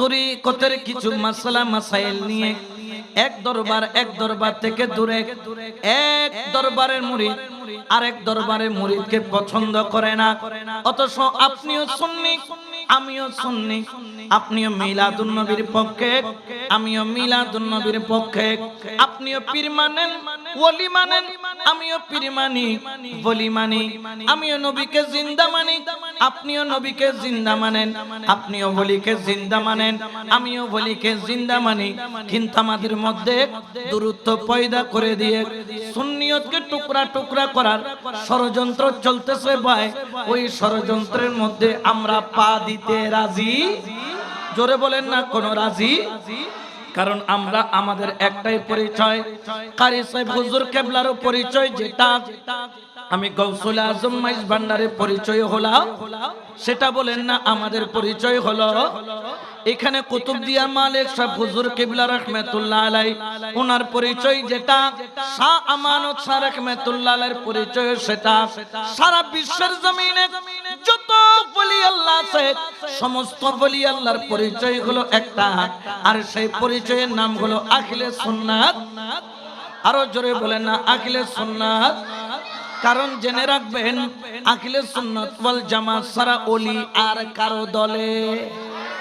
তরিকতের কিছু মাসালা, মাসাইল নিয়ে এক দরবার এক দরবার থেকে দূরে, এক দরবারের মুরিদ আরেক দরবারের মুরিদকে পছন্দ করে না। অথচ আপনিও শুননি আমিও শুননি আপনিও মিলাদুন নবীর পক্ষে, আমিও মিলাদুন নবীর পক্ষে, আপনিও পীর মানেন, ওলি মানেন আমিও পীর মানি বলি মানি আমিও নবীকে জিন্দা মানি। আপনিও নবীকে জিন্দা মানেন। আপনিও বলিকে জিন্দা মানেন। আমিও বলিকে জিন্দা মানি। কিন্তু আমাদের মধ্যে দূরত্ব পয়দা করে দিয়ে সুন্নিয়তকে টুকরা টুকরা করার ষড়যন্ত্র চলতেছে ভাই। ওই ষড়যন্ত্রের মধ্যে আমরা পা দিতে রাজি? জোরে বলেন না কোন রাজি? কারণ আমরা আমাদের একটাই পরিচয়। কারি সাহেব হুজুর কেবলারও পরিচয় যেটা। আমি গৌসুল আজম মাইজ ভান্ডারের পরিচয় হলাম। সেটা বলেন না, আমাদের পরিচয় হলো। এখানে কুতুবদিয়া মালিক সাহেব হুজুর কিবলা রহমাতুল্লাহ আলাই, ওনার পরিচয় যেটা। শাহ আমানত শাহ রহমাতুল্লাহ আলাইর পরিচয় সেটা। সারা বিশ্বের জমিনে যত বলি আল্লাহ আছে সমস্ত বলি আল্লাহর পরিচয় হলো একটা, আর সেই পরিচয়ের নাম হলো আখিলে সুন্নাত। আরও জোরে বলেন না আখিলে সুন্নাত। কারণ জেনে রাখবেন আখিলে সুন্নাত জামাত সারা অলি আর কারও দলে